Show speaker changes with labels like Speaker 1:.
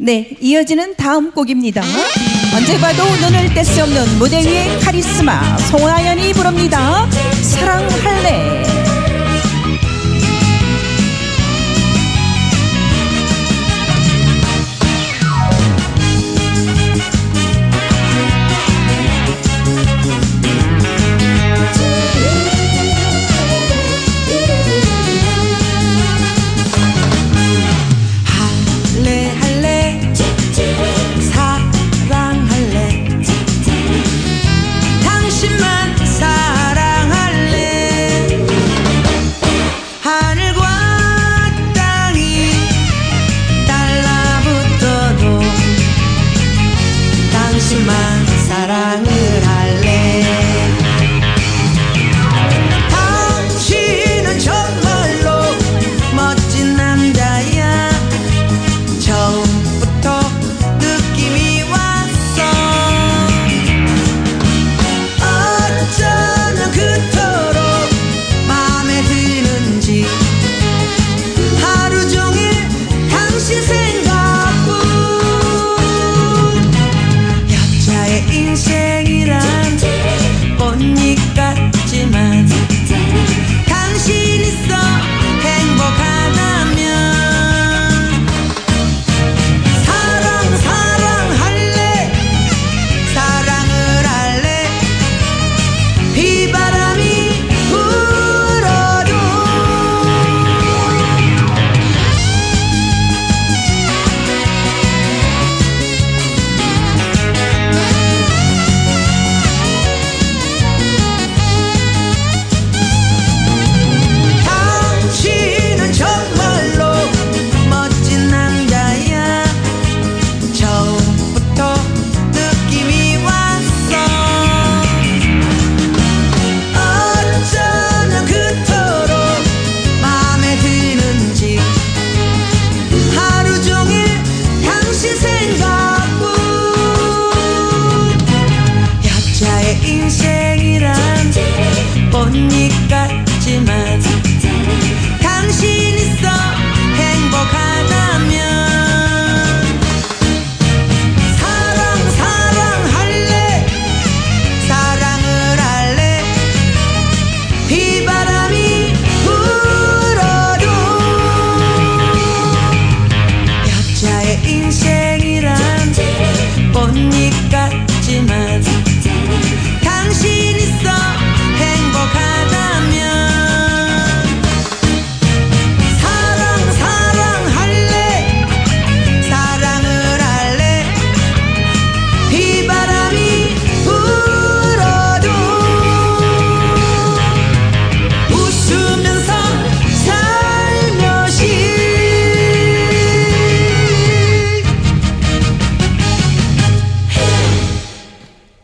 Speaker 1: 네, 이어지는 다음 곡입니다. 언제 봐도 눈을 뗄 수 없는 무대 위의 카리스마 송하연이 부릅니다. 사랑할래.
Speaker 2: 인생이란 꽃잎 같지만